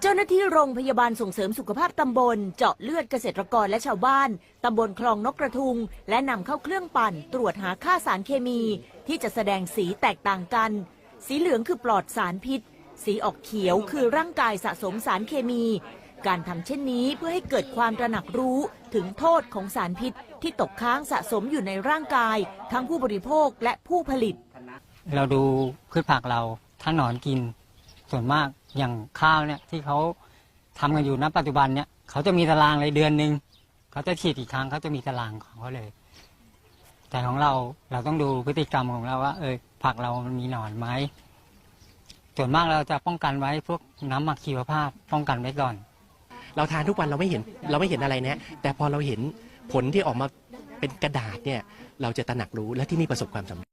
เจ้าหน้าที่โรงพยาบาลส่งเสริมสุขภาพตำบล เจาะเลือดเกษตรกรและชาวบ้าน ตำบลคลองนกกระทุง และนำเข้าเครื่องปั่น ตรวจหาค่าสารเคมี ที่จะแสดงสีแตกต่างกัน สีเหลืองคือปลอดสารพิษ สีออกเขียวคือร่างกายสะสมสารเคมี การทำเช่นนี้เพื่อให้เกิดความตระหนักรู้ถึงโทษของสารพิษ ที่ตกค้างสะสมอยู่ในร่างกาย ทั้งผู้บริโภคและผู้ผลิต เราดูพืชผักเราถ้าหนอนกิน ส่วนมากอย่างข้าวเนี่ยที่เขาทำกันอยู่ณปัจจุบันเนี่ยเขาจะมีตารางเลยเดือนหนึ่งเขาจะฉีดอีกครั้งเขาจะมีตารางของเขาเลย แต่ของเราเราต้องดูพฤติกรรมของเราว่า เออผักเรามันมีหนอนไหมส่วนมากเราจะป้องกันไว้พวกน้ำหมักชีวภาพป้องกันไว้ก่อน เราทานทุกวันเราไม่เห็นเราไม่เห็นอะไรนะแต่พอเราเห็นผลที่ออกมาเป็นกระดาษเนี่ย เราจะตระหนักรู้และที่นี่ประสบความสำเร็จ